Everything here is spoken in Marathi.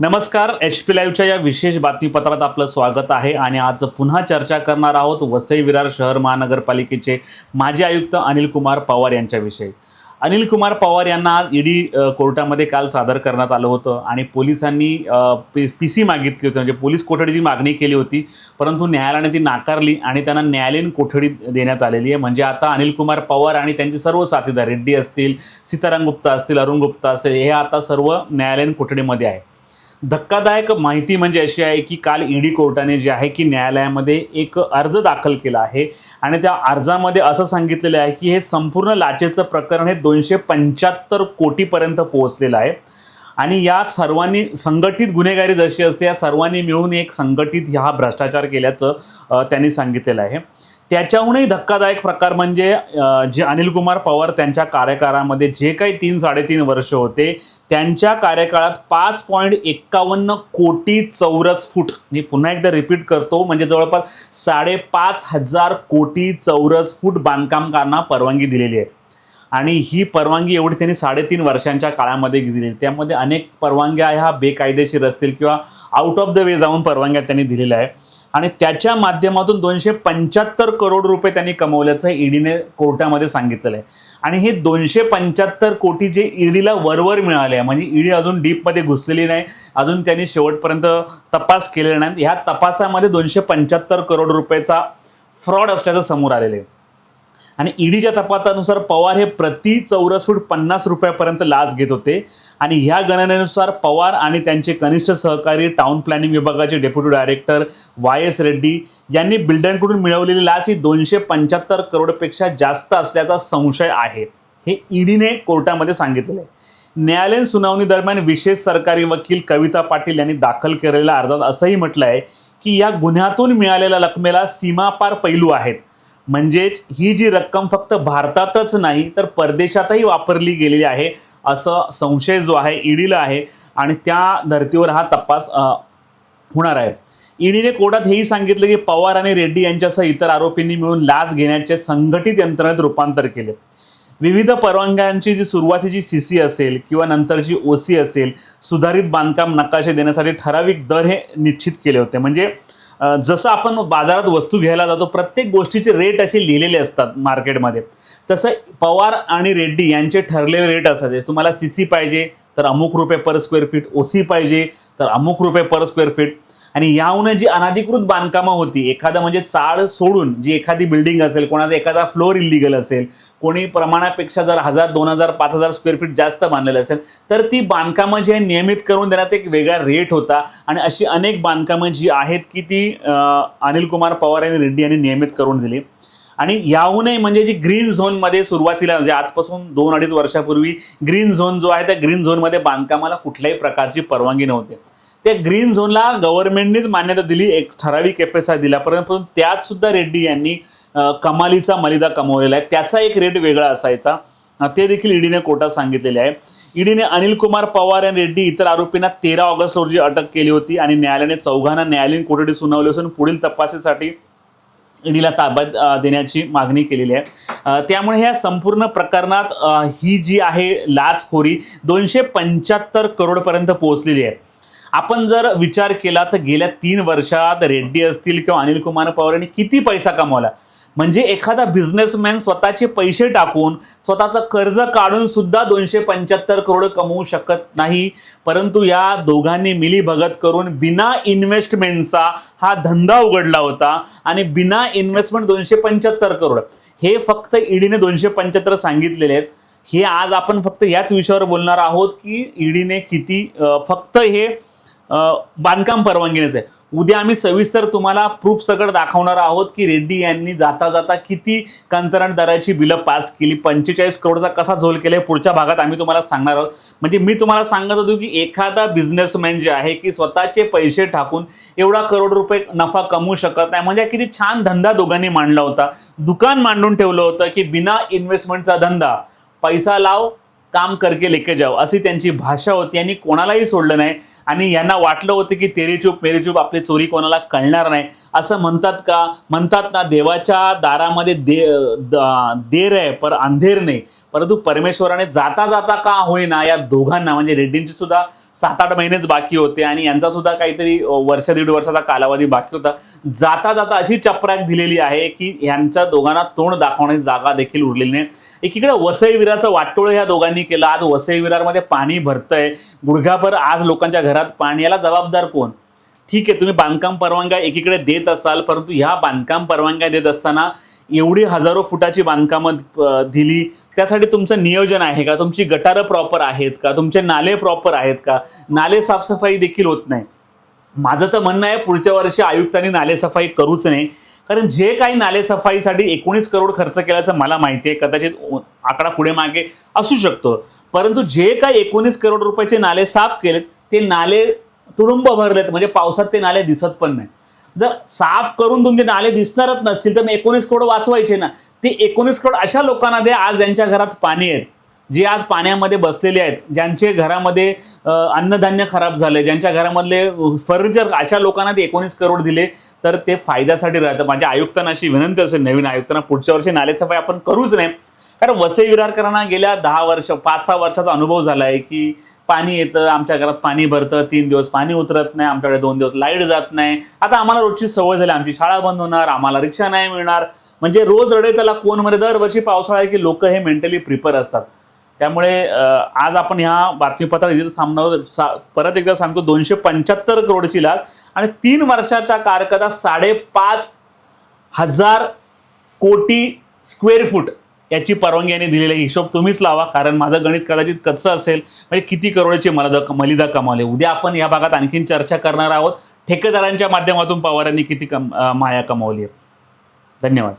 नमस्कार एच पी लाईव्हच्या या विशेष बातमीपत्रात आपलं स्वागत आहे आणि आज पुन्हा चर्चा करणार आहोत वसई विरार शहर महानगरपालिकेचे माजी आयुक्त अनिल कुमार पवार यांच्याविषयी. अनिल कुमार पवार यांना आज ईडी कोर्टामध्ये काल सादर करण्यात आलं होतं आणि पोलिसांनी पी पी सी मागितली होती म्हणजे पोलीस कोठडीची मागणी केली होती परंतु न्यायालयाने ती नाकारली आणि त्यांना न्यायालयीन कोठडी देण्यात आलेली आहे. म्हणजे आता अनिल कुमार पवार आणि त्यांचे सर्व साथीदार रेड्डी असतील सीताराम गुप्ता असतील अरुण गुप्ता असतील हे आता सर्व न्यायालयीन कोठडीमध्ये आहे. धक्कादायक माहिती म्हणजे अशी आहे की काल ईडी कोर्टाने जे आहे की न्यायालयामध्ये एक अर्ज दाखल केला आहे. आणि त्या अर्जामध्ये असं सांगितलेलं आहे की हे संपूर्ण लाचेचं प्रकरण हे दोनशे पंच्याहत्तर कोटीपर्यंत पोहोचलेलं आहे. आणि या सर्वांनी संघटित गुन्हेगारी जशी असते या सर्वांनी मिळून एक संघटित हा भ्रष्टाचार केल्याचं त्यांनी सांगितलेलं आहे. त्याच्याहूनही धक्कादायक प्रकार म्हणजे जे अनिल कुमार पवार त्यांच्या कार्यकाळामध्ये जे काही तीन साडेतीन वर्ष होते त्यांच्या कार्यकाळात पाच पॉईंट एक्कावन्न कोटी चौरस फूट मी पुन्हा एकदा रिपीट करतो म्हणजे जवळपास साडेपाच हजार कोटी चौरस फूट बांधकामकारांना परवानगी दिलेली आहे. आणि ही परवानगी एवढी त्यांनी साडेतीन वर्षांच्या काळामध्ये दिली त्यामध्ये अनेक परवानग्या ह्या बेकायदेशीर असतील किंवा आउट ऑफ द वे जाऊन परवानग्या त्यांनी दिलेल्या आहे आणि त्याच्या माध्यमातून दोनशे पंच्याहत्तर करोड रुपये त्यांनी कमवल्याचं ईडीने कोर्टामध्ये सांगितलेलं आहे. आणि हे दोनशे पंच्याहत्तर कोटी जे ईडीला वरवर मिळाले आहे म्हणजे ईडी अजून डीपमध्ये घुसलेली नाही अजून त्यांनी शेवटपर्यंत तपास केलेला नाही. ह्या तपासामध्ये दोनशे पंच्याहत्तर करोड रुपयाचा फ्रॉड असल्याचं समोर आलेलं आहे. आणि ईडीच्या तपासानुसार पवार हे प्रति चौरस फूट पन्नास रुपयापर्यंत लाच घेत होते. आणि ह्या गणनेनुसार पवार आणि त्यांचे कनिष्ठ सहकारी टाउन प्लॅनिंग विभागाचे deputy director Y S Reddy यांनी बिल्डरकडून मिळवलेली लाच ही दोनशे पंच्याहत्तर करोडपेक्षा जास्त असल्याचा संशय आहे. हे ईडीने कोर्टामध्ये सांगितलेलं आहे न्यायालयीन सुनावणी दरम्यान विशेष सरकारी वकील कविता पाटील यांनी दाखल केलेल्या अर्जात असंही म्हटलं आहे की या गुन्ह्यातून मिळालेल्या रकमेला सीमापार पैलू आहेत. म्हणजेच ही जी रक्कम फक्त भारतातच नाही तर परदेशातही वापरली गेलेली आहे. असं संशय जो आहे ईडीला आहे आणि त्या धर्तीवर हा तपास होणार आहे. ईडीने कोर्टात हेही सांगितलं की पवार आणि रेड्डी यांच्यासह इतर आरोपींनी मिळून लाच घेण्याचे संघटित यंत्रणेत रूपांतर केले. विविध परवानग्यांची जी सुरुवातीची सी सी असेल किंवा नंतरची ओ सी असेल सुधारित बांधकाम नकाशे देण्यासाठी ठराविक दर हे निश्चित केले होते. म्हणजे जसं आपण बाजारात वस्तू घ्यायला जातो प्रत्येक गोष्टीचे रेट असे लिहिलेले असतात मार्केटमध्ये तसं पवार आणि रेड्डी यांचे ठरलेले रेट असायचे. तुम्हाला सी सी पाहिजे तर अमुक रुपये per square feet O C पाहिजे तर अमुक रुपये पर स्क्वेअर फीट आणि याहून जी अनाधिकृत बांधकामं होती एखादं म्हणजे चाळ सोडून जी एखादी बिल्डिंग असेल कोणाचा एखादा फ्लोअर इलिगल असेल कोणी प्रमाणापेक्षा जर हजार दोन हजार पाच हजार स्क्वेअर फीट जास्त बांधलेलं असेल तर ती बांधकामं जी आहे नियमित करून देण्याचा एक वेगळा रेट होता. आणि अशी अनेक बांधकामं जी आहेत की ती अनिल कुमार पवार आणि रेड्डी यांनी नियमित करून दिली. आणि याहूनही म्हणजे जी ग्रीन झोनमध्ये सुरुवातीला म्हणजे आजपासून दोन अडीच वर्षापूर्वी ग्रीन झोन जो आहे त्या ग्रीन झोनमध्ये बांधकामाला कुठल्याही प्रकारची परवानगी नव्हती. त्या ग्रीन झोनला गव्हर्नमेंटनेच मान्यता दिली एक ठराविक एफ एस आय दिला परंतु त्यात सुद्धा रेड्डी यांनी कमालीचा मलिदा कमवलेला आहे. त्याचा एक रेट वेगळा असायचा. ते देखील ईडीने कोर्टात सांगितलेले आहे. ईडीने अनिल कुमार पवार आणि रेड्डी इतर आरोपींना तेरा ऑगस्ट रोजी अटक केली होती आणि न्यायालयाने चौघांना न्यायालयीन कोठडी सुनावली असून पुढील तपासासाठी ईडीला ताब्यात देण्याची मागणी केलेली आहे. त्यामुळे ह्या संपूर्ण प्रकरणात ही जी आहे लाचखोरी दोनशे पंच्याहत्तर करोडपर्यंत पोहोचलेली आहे. आपण जर विचार केला तर गेल्या तीन वर्षात रेड्डी असतील किंवा अनिल कुमार पवार यांनी किती पैसा कमावला? म्हणजे एखादा बिझनेसमॅन स्वतःचे पैसे टाकून स्वतःचं कर्ज काढून सुद्धा दोनशे पंच्याहत्तर करोड कमवू शकत नाही. परंतु या दोघांनी मिलीभगत करून बिना इन्व्हेस्टमेंटचा हा धंदा उघडला होता आणि बिना इन्व्हेस्टमेंट दोनशे पंच्याहत्तर करोड. हे फक्त ईडीने दोनशे पंच्याहत्तर सांगितलेले आहेत. हे आज आपण फक्त याच विषयावर बोलणार आहोत की ईडीने किती फक्त हे बांधकाम परवानगीनेच आहे. उद्या आम्ही सविस्तर तुम्हाला प्रूफ सगळं दाखवणार आहोत की रेड्डी यांनी जाता जाता किती कंत्राटदाराची बिलं पास केली पंचेचाळीस करोडचा कसा झोल केला पुढच्या भागात आम्ही तुम्हाला सांगणार आहोत. म्हणजे मी तुम्हाला सांगत होतो की एखादा बिझनेसमॅन जे आहे की स्वतःचे पैसे टाकून एवढा करोड रुपये नफा कमवू शकत नाही. म्हणजे किती छान धंदा दोघांनी मांडला होता. दुकान मांडून ठेवलं होतं की बिना इन्व्हेस्टमेंटचा धंदा पैसा लाव काम करके लेके जाओ अशी त्यांची भाषा होती आणि कोणालाही सोडलं नाही. आणि यांना वाटलं होतं की तेरी चूप चूप आपली चोरी कोणाला कळणार नाही. असं म्हणतात का? म्हणतात ना देवाच्या दारामध्ये दे देर आहे पर अंधेर नाही. परंतु परमेश्वराने जाता जाता का होईना या दोघांना म्हणजे रेड्डींची सुद्धा सात आठ महिनेच बाकी होते आणि यांचा सुद्धा काहीतरी वर्ष दीड वर्षाचा कालावधी बाकी होता. जाता जाता अशी चपराक दिलेली आहे की यांच्या दोघांना तोंड दाखवण्याची जागा देखील उरलेली नाही. एकीकडे वसईविराचं वाटोळ वाटोळं ह्या दोघांनी केलं. आज वसईविरामध्ये पाणी भरतंय. गुडघाभर आज लोकांच्या घरात पाण्याला जबाबदार कोण? ठीक आहे तुम्ही बांधकाम परवानग्या एकीकडे देत असाल परंतु ह्या बांधकाम परवानग्या देत असताना एवढी हजारो फुटाची बांधकामं दिली त्यासाठी तुमचं नियोजन आहे का? तुमची गटारं प्रॉपर आहेत का? तुमचे नाले प्रॉपर आहेत का? नाले साफसफाई देखील होत नाही. माझं तर म्हणणं आहे पुढच्या वर्षी आयुक्तांनी नालेसफाई करूच नाही कारण जे काही नालेसफाईसाठी एकोणीस करोड खर्च केल्याचं मला माहिती आहे. कदाचित आकडा पुढे मागे असू शकतो. परंतु जे काही एकोणीस करोड रुपयाचे नाले साफ केलेत ते नाले तुडुंब भरलेत म्हणजे पावसात ते नाले दिसत पण नाही जर साफ करून तुमचे नाले दिसणारच नसतील तर मग एकोणीस करोड वाचवायचे ना. ते एकोणीस करोड अशा लोकांना दे आज ज्यांच्या घरात पाणी आहेत. जे आज पाण्यामध्ये बसलेले आहेत ज्यांचे घरामध्ये अन्नधान्य खराब झाले ज्यांच्या घरामधले फर्निचर अशा लोकांना ते एकोणीस करोड दिले तर ते फायद्यासाठी राहतं माझ्या आयुक्तांना अशी विनंती असेल नवीन आयुक्तांना पुढच्या वर्षी नालेसफाई आपण करूच नाही. कारण वसई विरारकरांना गेल्या दहा वर्ष पाच सहा वर्षाचा अनुभव झाला आहे की पाणी येतं आमच्या घरात पाणी भरतं तीन दिवस पाणी उतरत नाही आमच्याकडे दोन दिवस लाइट जात नाही. आता आम्हाला रोजची सवय झाली आमची शाळा बंद होणार आम्हाला रिक्षा नाही मिळणार. म्हणजे रोज रडे त्याला कोण दरवर्षी पावसाळा आहे की लोक हे मेंटली प्रिपेअर असतात. त्यामुळे आज आपण ह्या बातमीपत्रात इथे सामना सा- परत एकदा सांगतो दोनशे पंच्याहत्तर करोडची लाच आणि तीन वर्षाच्या कारकदा साडेपाच हजार कोटी स्क्वेअर फूट याची परवानगी यांनी दिलेला आहे. हिशोब तुम्हीच लावा कारण माझं गणित कदाचित कच्चं असेल म्हणजे किती करोडची मलिदा मलिदा कमावली. उद्या आपण या भागात आणखीन चर्चा करणार आहोत. ठेकेदारांच्या माध्यमातून पवारांनी किती कम माया कमावली आहे. धन्यवाद.